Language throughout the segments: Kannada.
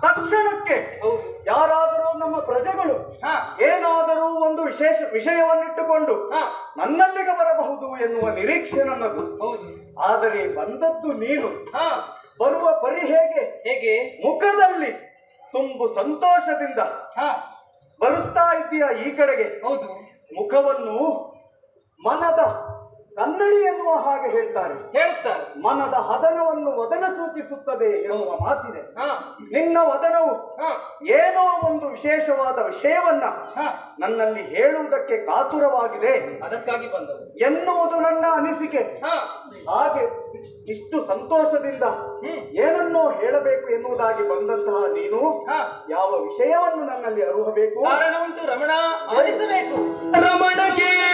ತಕ್ಷಣಕ್ಕೆ ಯಾರಾದರೂ ನಮ್ಮ ಪ್ರಜೆಗಳು ಏನಾದರೂ ಒಂದು ವಿಶೇಷ ವಿಷಯವನ್ನಿಟ್ಟುಕೊಂಡು ನನ್ನಲ್ಲಿಗೆ ಬರಬಹುದು ಎನ್ನುವ ನಿರೀಕ್ಷೆ ನನ್ನದು ಆದರೆ ಬಂದದ್ದು ನೀನು. ಬರುವ ಪರಿ ಹೇಗೆ? ಹೇಗೆ? ಮುಖದಲ್ಲಿ ತುಂಬು ಸಂತೋಷದಿಂದ ಬರುತ್ತಾ ಇದೆಯಾ ಈ ಕಡೆಗೆ? ಹೌದು. ಮುಖವನ್ನು ಮನದ ಕನ್ನಡಿ ಎನ್ನುವ ಹಾಗೆ ಹೇಳ್ತಾರೆ. ಹೇಳ್ತಾರೆ. ಮನದ ಹದನವನ್ನು ವದನ ಸೂಚಿಸುತ್ತದೆ ಎನ್ನುವ ಮಾತಿದೆ. ಹಾ. ನಿನ್ನ ವದನವು ಹಾ. ಏನೋ ಒಂದು ವಿಶೇಷವಾದ ವಿಷಯವನ್ನ ಹಾ. ನನ್ನಲ್ಲಿ ಹೇಳುವುದಕ್ಕೆ ಕಾತುರವಾಗಿದೆ ಅದಕ್ಕಾಗಿ ಬಂದವು. ಎನ್ನುವುದು ನನ್ನ ಅನಿಸಿಕೆ. ಹಾ. ಹಾಗೆ ಇಷ್ಟು ಸಂತೋಷದಿಂದ ಏನನ್ನೋ ಹೇಳಬೇಕು ಎನ್ನುವುದಾಗಿ ಬಂದಂತಹ ನೀನು ಹಾ. ಯಾವ ವಿಷಯವನ್ನು ನನ್ನಲ್ಲಿ ಅರುಹಬೇಕು? ಕಾರಣ ಉಂಟು ರಮಣ ಆಲಿಸಬೇಕು. ರಮಣಗೆ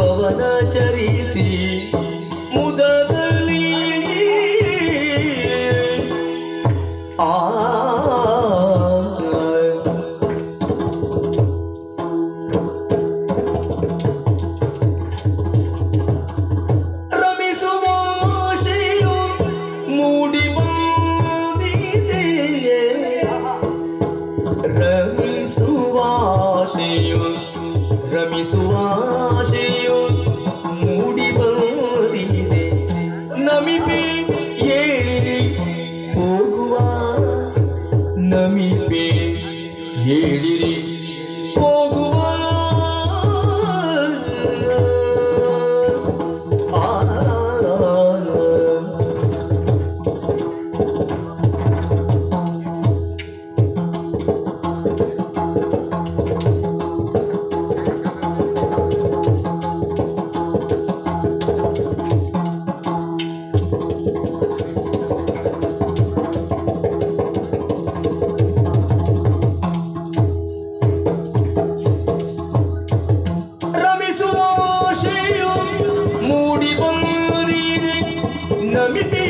ಉಪವನ ಚರಿಸಿ ಮುದದಲ್ಲಿ ಆ ರಮಿಸುವ ಆಶೆಯು ಮೂಡಿ ಹೇಳಿರಿ ಹೋಗುವ Namibia.